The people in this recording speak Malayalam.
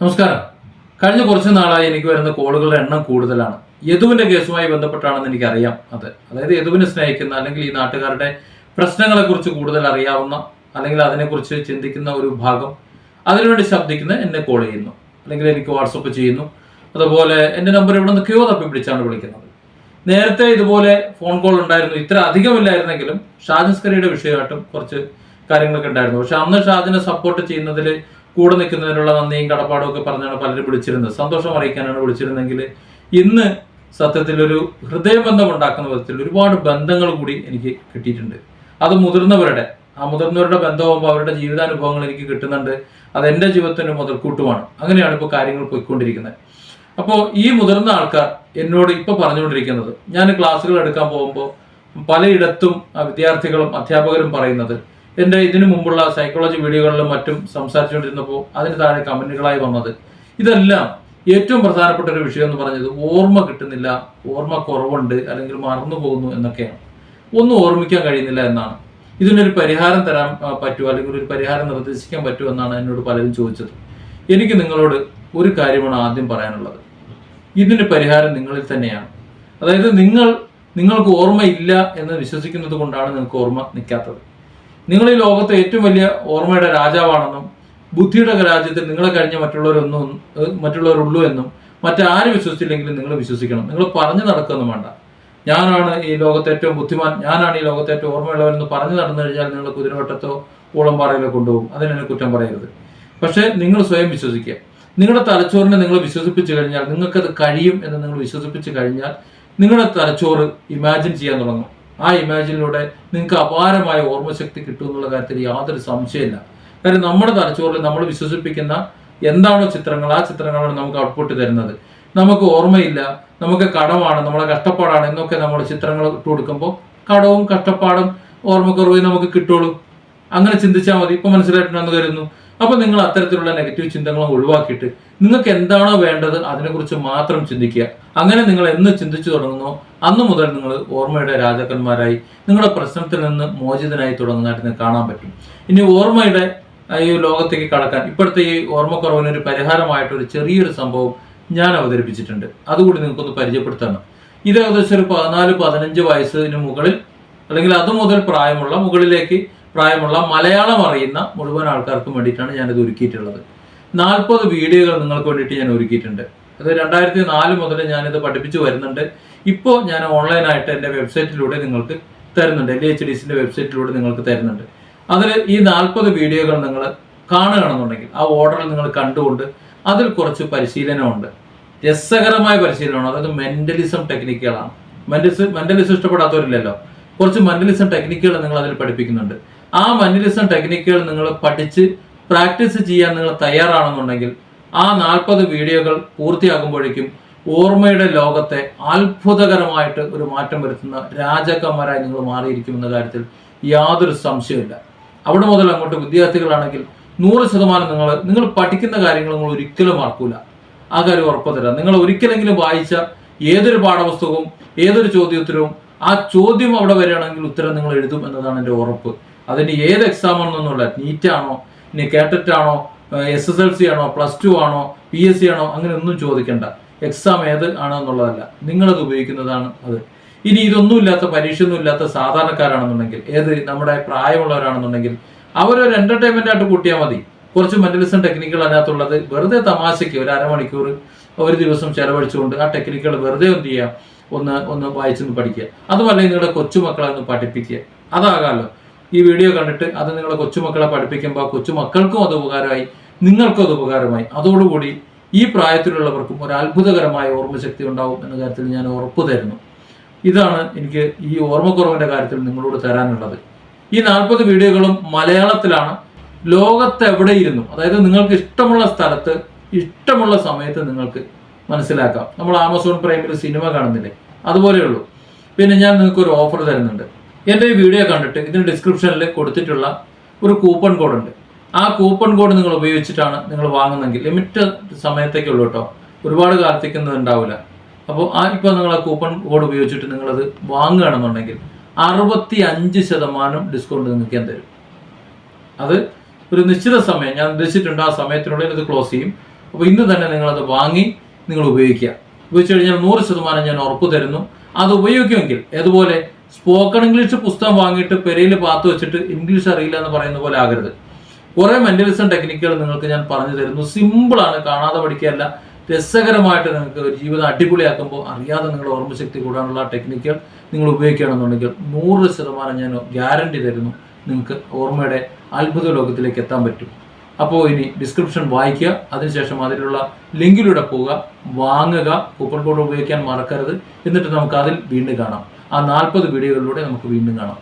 നമസ്കാരം. കഴിഞ്ഞ കുറച്ച് നാളായി എനിക്ക് വരുന്ന കോളുകളുടെ എണ്ണം കൂടുതലാണ്. യദുവിന്റെ കേസുമായി ബന്ധപ്പെട്ടാണെന്ന് എനിക്കറിയാം അത്. അതായത് യദുവിനെ സ്നേഹിക്കുന്ന അല്ലെങ്കിൽ ഈ നാട്ടുകാരുടെ പ്രശ്നങ്ങളെക്കുറിച്ച് കൂടുതൽ അറിയാവുന്ന അല്ലെങ്കിൽ അതിനെക്കുറിച്ച് ചിന്തിക്കുന്ന ഒരു ഭാഗം അതിനുവേണ്ടി ശബ്ദിക്കുന്ന എന്നെ കോൾ ചെയ്യുന്നു. അല്ലെങ്കിൽ എനിക്ക് വാട്സപ്പ് ചെയ്യുന്നു. അതുപോലെ എന്റെ നമ്പർ ഇവിടെ നിന്ന് ക്യൂ തപ്പി പിടിച്ചാണ് വിളിക്കുന്നത്. നേരത്തെ ഇതുപോലെ ഫോൺ കോൾ ഉണ്ടായിരുന്നു. ഇത്ര അധികമില്ലായിരുന്നെങ്കിലും ഷാജസ്കറിയുടെ വിഷയമായിട്ടും കുറച്ച് കാര്യങ്ങളൊക്കെ ഉണ്ടായിരുന്നു. പക്ഷെ അന്ന് ഷാജിനെ സപ്പോർട്ട് ചെയ്യുന്നതിൽ കൂടെ നിൽക്കുന്നതിനുള്ള നന്ദിയും കടപ്പാടും ഒക്കെ പറഞ്ഞാണ് പലരും വിളിച്ചിരുന്നത്. സന്തോഷം അറിയിക്കാനാണ് വിളിച്ചിരുന്നെങ്കിൽ ഇന്ന് സത്യത്തിൽ ഒരു ഹൃദയബന്ധം ഉണ്ടാക്കുന്ന വിധത്തിൽ ഒരുപാട് ബന്ധങ്ങൾ കൂടി എനിക്ക് കിട്ടിയിട്ടുണ്ട്. അത് മുതിർന്നവരുടെ ആ മുതിർന്നവരുടെ ബന്ധമാകുമ്പോൾ അവരുടെ ജീവിതാനുഭവങ്ങൾ എനിക്ക് കിട്ടുന്നുണ്ട്. അത് എന്റെ ജീവിതത്തിന്റെ മുതൽക്കൂട്ടുമാണ്. അങ്ങനെയാണ് ഇപ്പോൾ കാര്യങ്ങൾ പോയിക്കൊണ്ടിരിക്കുന്നത്. അപ്പോൾ ഈ മുതിർന്ന ആൾക്കാർ എന്നോട് ഇപ്പോൾ പറഞ്ഞുകൊണ്ടിരിക്കുന്നത് ഞാൻ ക്ലാസ്സുകൾ എടുക്കാൻ പോകുമ്പോൾ പലയിടത്തും വിദ്യാർത്ഥികളും അധ്യാപകരും പറയുന്നത് എന്റെ ഇതിനു മുമ്പുള്ള സൈക്കോളജി വീഡിയോകളിലും മറ്റും സംസാരിച്ചുകൊണ്ടിരുന്നപ്പോൾ അതിന് താഴെ കമന്റുകളായി വന്നത്. ഇതെല്ലാം ഏറ്റവും പ്രധാനപ്പെട്ട ഒരു വിഷയം എന്ന് പറഞ്ഞത് ഓർമ്മ കിട്ടുന്നില്ല ഓർമ്മ കുറവുണ്ട് അല്ലെങ്കിൽ മറന്നു പോകുന്നു എന്നൊക്കെയാണ്. ഒന്നും ഓർമ്മിക്കാൻ കഴിയുന്നില്ല എന്നാണ്. ഇതിനൊരു പരിഹാരം തരാൻ പറ്റുമോ അല്ലെങ്കിൽ ഒരു പരിഹാരം നിർദ്ദേശിക്കാൻ പറ്റുമോ എന്നാണ് എന്നോട് പലരും ചോദിച്ചത്. എനിക്ക് നിങ്ങളോട് ഒരു കാര്യമാണ് ആദ്യം പറയാനുള്ളത്. ഇതിന് പരിഹാരം നിങ്ങളിൽ തന്നെയാണ്. അതായത് നിങ്ങൾ നിങ്ങൾക്ക് ഓർമ്മയില്ല എന്ന് വിശ്വസിക്കുന്നത് കൊണ്ടാണ് നിങ്ങൾക്ക് ഓർമ്മ നിൽക്കാത്തത്. നിങ്ങൾ ഈ ലോകത്തെ ഏറ്റവും വലിയ ഓർമ്മയുടെ രാജാവാണെന്നും ബുദ്ധിയുടെ രാജ്യത്തിൽ നിങ്ങളെ കഴിഞ്ഞ മറ്റുള്ളവരൊന്നും മറ്റുള്ളവരുള്ളൂ എന്നും മറ്റാരും വിശ്വസിച്ചില്ലെങ്കിലും നിങ്ങൾ വിശ്വസിക്കണം. നിങ്ങൾ പറഞ്ഞു നടക്കൊന്നും വേണ്ട. ഞാനാണ് ഈ ലോകത്തെ ഏറ്റവും ബുദ്ധിമാൻ ഞാനാണ് ഈ ലോകത്തെ ഏറ്റവും ഓർമ്മയുള്ളവരെന്ന് പറഞ്ഞു നടന്നു കഴിഞ്ഞാൽ നിങ്ങൾ കുതിരവട്ടത്തോ ഊളംപാറയിലോ കൊണ്ടുപോകും. അതിനെ കുറ്റം പറയരുത്. പക്ഷേ നിങ്ങൾ സ്വയം വിശ്വസിക്കുക. നിങ്ങളുടെ തലച്ചോറിനെ നിങ്ങൾ വിശ്വസിപ്പിച്ചു കഴിഞ്ഞാൽ നിങ്ങൾക്കത് കഴിയും എന്ന് നിങ്ങൾ വിശ്വസിപ്പിച്ചു കഴിഞ്ഞാൽ നിങ്ങളുടെ തലച്ചോറ് ഇമാജിൻ ചെയ്യാൻ തുടങ്ങും. ആ ഇമാജിനിലൂടെ നിങ്ങൾക്ക് അപാരമായ ഓർമ്മശക്തി കിട്ടും എന്നുള്ള കാര്യത്തിൽ യാതൊരു സംശയമില്ല കാര്യം നമ്മുടെ തലച്ചോറിൽ നമ്മൾ വിശ്വസിപ്പിക്കുന്ന എന്താണോ ചിത്രങ്ങൾ ആ ചിത്രങ്ങളാണ് നമുക്ക് ഔട്ട്പുട്ട് തരുന്നത്. നമുക്ക് ഓർമ്മയില്ല നമുക്ക് കടമാണ് നമ്മളെ കഷ്ടപ്പാടാണ് എന്നൊക്കെ നമ്മൾ ചിത്രങ്ങൾ ഇട്ട് കൊടുക്കുമ്പോൾ കടവും കഷ്ടപ്പാടും ഓർമ്മക്കുറവും നമുക്ക് കിട്ടുള്ളൂ. അങ്ങനെ ചിന്തിച്ചാൽ മതി. ഇപ്പൊ മനസ്സിലായിട്ടുണ്ടെന്ന് കരുതുന്നു. അപ്പൊ നിങ്ങൾ അത്തരത്തിലുള്ള നെഗറ്റീവ് ചിന്തകളും ഒഴിവാക്കിയിട്ട് നിങ്ങൾക്ക് എന്താണോ വേണ്ടത് അതിനെക്കുറിച്ച് മാത്രം ചിന്തിക്കുക. അങ്ങനെ നിങ്ങൾ എന്ന് ചിന്തിച്ചു തുടങ്ങുന്നു അന്ന് മുതൽ നിങ്ങൾ ഓർമ്മയുടെ രാജാക്കന്മാരായി നിങ്ങളുടെ പ്രശ്നത്തിൽ നിന്ന് മോചിതനായി തുടങ്ങുന്നതായിട്ട് നിങ്ങൾക്ക് കാണാൻ പറ്റും. ഇനി ഓർമ്മയുടെ ഈ ലോകത്തേക്ക് കടക്കാൻ ഇപ്പോഴത്തെ ഈ ഓർമ്മക്കുറവിന് ഒരു പരിഹാരമായിട്ട് ഒരു ചെറിയൊരു സംഭവം ഞാൻ അവതരിപ്പിച്ചിട്ടുണ്ട്. അതുകൂടി നിങ്ങൾക്കൊന്ന് പരിചയപ്പെടുത്താണ്. ഇത് ഏകദേശം ഒരു പതിനാല് പതിനഞ്ച് വയസ്സിന് മുകളിൽ അല്ലെങ്കിൽ അതുമുതൽ പ്രായമുള്ള മുകളിലേക്ക് പ്രായമുള്ള മലയാളം അറിയുന്ന മുഴുവൻ ആൾക്കാർക്കും വേണ്ടിയിട്ടാണ് ഞാനിത് ഒരുക്കിയിട്ടുള്ളത്. നാൽപ്പത് വീഡിയോകൾ നിങ്ങൾക്ക് വേണ്ടിയിട്ട് ഞാൻ ഒരുക്കിയിട്ടുണ്ട്. അത് രണ്ടായിരത്തി നാല് മുതൽ ഞാനിത് പഠിപ്പിച്ചു വരുന്നുണ്ട്. ഇപ്പോൾ ഞാൻ ഓൺലൈനായിട്ട് എന്റെ വെബ്സൈറ്റിലൂടെ നിങ്ങൾക്ക് തരുന്നുണ്ട്. എൽ എച്ച് ഡി സിന്റെ വെബ്സൈറ്റിലൂടെ നിങ്ങൾക്ക് തരുന്നുണ്ട്. അതിൽ ഈ നാൽപ്പത് വീഡിയോകൾ നിങ്ങൾ കാണുകയാണെന്നുണ്ടെങ്കിൽ ആ ഓർഡറിൽ നിങ്ങൾ കണ്ടുകൊണ്ട് അതിൽ കുറച്ച് പരിശീലനമുണ്ട്. രസകരമായ പരിശീലനമാണ്. അതായത് മെന്റലിസം ടെക്നിക്കുകളാണ്. മെന്റലിസം മെന്റലിസം ഇഷ്ടപ്പെടാത്തവരില്ലല്ലോ. കുറച്ച് മെന്റലിസം ടെക്നിക്കുകൾ നിങ്ങൾ അതിൽ പഠിപ്പിക്കുന്നുണ്ട്. ആ മെന്റലിസം ടെക്നിക്കുകൾ നിങ്ങൾ പഠിച്ച് പ്രാക്ടീസ് ചെയ്യാൻ നിങ്ങൾ തയ്യാറാണെന്നുണ്ടെങ്കിൽ ആ നാൽപ്പത് വീഡിയോകൾ പൂർത്തിയാകുമ്പോഴേക്കും ഓർമ്മയുടെ ലോകത്തെ അത്ഭുതകരമായിട്ട് ഒരു മാറ്റം വരുത്തുന്ന രാജാക്കന്മാരായി നിങ്ങൾ മാറിയിരിക്കുമെന്ന കാര്യത്തിൽ യാതൊരു സംശയമില്ല അവിടെ മുതൽ അങ്ങോട്ട് വിദ്യാർത്ഥികളാണെങ്കിൽ നൂറ് ശതമാനം നിങ്ങൾ നിങ്ങൾ പഠിക്കുന്ന കാര്യങ്ങൾ നിങ്ങൾ ഒരിക്കലും മറക്കൂല. ആ കാര്യം ഉറപ്പ് തരാം നിങ്ങൾ ഒരിക്കലെങ്കിലും വായിച്ച ഏതൊരു പാഠപുസ്തകവും ഏതൊരു ചോദ്യോത്തരവും ആ ചോദ്യം അവിടെ വരികയാണെങ്കിൽ ഉത്തരം നിങ്ങൾ എഴുതും എന്നതാണ് എന്റെ ഉറപ്പ്. അതിന് ഏത് എക്സാം ആണെന്നൊന്നുമില്ല നീറ്റ് ആണോ ഇനി കേട്ടറ്റ് ആണോ എസ് എസ് എൽ സി ആണോ പ്ലസ് ടു ആണോ പി എസ് സി ആണോ അങ്ങനെ ഒന്നും ചോദിക്കണ്ട. എക്സാം ഏത് ആണോ എന്നുള്ളതല്ല. നിങ്ങളത് ഉപയോഗിക്കുന്നതാണ് അത്. ഇനി ഇതൊന്നുമില്ലാത്ത പരീക്ഷയൊന്നും ഇല്ലാത്ത സാധാരണക്കാരാണെന്നുണ്ടെങ്കിൽ ഏത് നമ്മുടെ പ്രായമുള്ളവരാണെന്നുണ്ടെങ്കിൽ അവരൊരു എന്റർടൈൻമെന്റ് ആയിട്ട് കൂട്ടിയാൽ മതി. കുറച്ച് മെന്റലിസം ടെക്നിക്കുകൾ അതിനകത്തുള്ളത് വെറുതെ തമാശയ്ക്ക് ഒരു അരമണിക്കൂർ ഒരു ദിവസം ചെലവഴിച്ചുകൊണ്ട് ആ ടെക്നിക്കുകൾ വെറുതെ എന്ത് ചെയ്യുക ഒന്ന് ഒന്ന് വായിച്ചൊന്ന് പഠിക്കുക. അതുമല്ലെങ്കിൽ നിങ്ങളുടെ കൊച്ചുമക്കളെ ഒന്ന് പഠിപ്പിക്കുക. അതാകാമല്ലോ ഈ വീഡിയോ കണ്ടിട്ട് അത് നിങ്ങളുടെ കൊച്ചുമക്കളെ പഠിപ്പിക്കുമ്പോൾ കൊച്ചുമക്കൾക്കും അത് ഉപകാരമായി നിങ്ങൾക്കും അത് ഉപകാരമായി. അതോടുകൂടി ഈ പ്രായത്തിലുള്ളവർക്കും ഒരു അത്ഭുതകരമായ ഓർമ്മശക്തി ഉണ്ടാവും എന്ന കാര്യത്തിൽ ഞാൻ ഉറപ്പ് തരുന്നു. ഇതാണ് എനിക്ക് ഈ ഓർമ്മക്കുറവിന്റെ കാര്യത്തിൽ നിങ്ങളോട് തരാനുള്ളത്. ഈ നാൽപ്പത് വീഡിയോകളും മലയാളത്തിലാണ്. ലോകത്തെവിടെയിരുന്നു അതായത് നിങ്ങൾക്ക് ഇഷ്ടമുള്ള സ്ഥലത്ത് ഇഷ്ടമുള്ള സമയത്ത് നിങ്ങൾക്ക് മനസ്സിലാക്കാം. നമ്മൾ ആമസോൺ പ്രൈമിൽ സിനിമ കാണുന്നില്ലേ? അതുപോലെയുള്ളൂ. പിന്നെ ഞാൻ നിങ്ങൾക്ക് ഒരു ഓഫർ തരുന്നുണ്ട്. എന്റെ ഈ വീഡിയോ കണ്ടിട്ട് ഇതിന് ഡിസ്ക്രിപ്ഷനിൽ കൊടുത്തിട്ടുള്ള ഒരു കൂപ്പൺ കോഡ് ഉണ്ട്. ആ കൂപ്പൺ കോഡ് നിങ്ങൾ ഉപയോഗിച്ചിട്ടാണ് നിങ്ങൾ വാങ്ങുന്നതെങ്കിൽ ലിമിറ്റഡ് സമയത്തേക്കുള്ളൂ കേട്ടോ. ഒരുപാട് കാത്തിക്കുന്നത് ഉണ്ടാവില്ല അപ്പോൾ ആ ഇപ്പോൾ നിങ്ങൾ ആ കൂപ്പൺ കോഡ് ഉപയോഗിച്ചിട്ട് നിങ്ങളത് വാങ്ങുകയാണെന്നുണ്ടെങ്കിൽ അറുപത്തി അഞ്ച് ശതമാനം ഡിസ്കൗണ്ട് നിങ്ങൾക്ക് ഞാൻ തരും. അത് ഒരു നിശ്ചിത സമയം ഞാൻ ഉദ്ദേശിച്ചിട്ടുണ്ട് ആ സമയത്തിനുള്ളിൽ അത് ക്ലോസ് ചെയ്യും. അപ്പോൾ ഇന്ന് തന്നെ നിങ്ങളത് വാങ്ങി നിങ്ങൾ ഉപയോഗിക്കുക. ഉപയോഗിച്ച് കഴിഞ്ഞാൽ നൂറ് ശതമാനം ഞാൻ ഉറപ്പ് തരുന്നു. അത് ഉപയോഗിക്കുമെങ്കിൽ അതുപോലെ സ്പോക്കൺ ഇംഗ്ലീഷ് പുസ്തകം വാങ്ങിയിട്ട് പെരയിൽ പാത്ത് വെച്ചിട്ട് ഇംഗ്ലീഷ് അറിയില്ല എന്ന് പറയുന്ന പോലെ ആകരുത്. കുറെ മെന്റലിസം ടെക്നിക്കുകൾ നിങ്ങൾക്ക് ഞാൻ പറഞ്ഞു തരുന്നു. സിമ്പിളാണ് കാണാതെ പഠിക്കുകയല്ല. രസകരമായിട്ട് നിങ്ങൾക്ക് ഒരു ജീവിതം അടിപൊളിയാക്കുമ്പോൾ അറിയാതെ നിങ്ങളുടെ ഓർമ്മശക്തി കൂടാനുള്ള ടെക്നിക്കുകൾ നിങ്ങൾ ഉപയോഗിക്കുകയാണെന്നുണ്ടെങ്കിൽ നൂറ് ശതമാനം ഞാൻ ഗ്യാരണ്ടി തരുന്നു നിങ്ങൾക്ക് ഓർമ്മയുടെ അത്ഭുത ലോകത്തിലേക്ക് എത്താൻ പറ്റും. അപ്പോൾ ഇനി ഡിസ്ക്രിപ്ഷൻ വായിക്കുക അതിനുശേഷം അതിലുള്ള ലിങ്കിലൂടെ പോവുക വാങ്ങുക കൂപ്പൺ കോഡ് ഉപയോഗിക്കാൻ മറക്കരുത്. എന്നിട്ട് നമുക്ക് അതിൽ വീണ്ടും കാണാം. ആ നാൽപ്പത് വീഡിയോകളിലൂടെ നമുക്ക് വീണ്ടും കാണാം.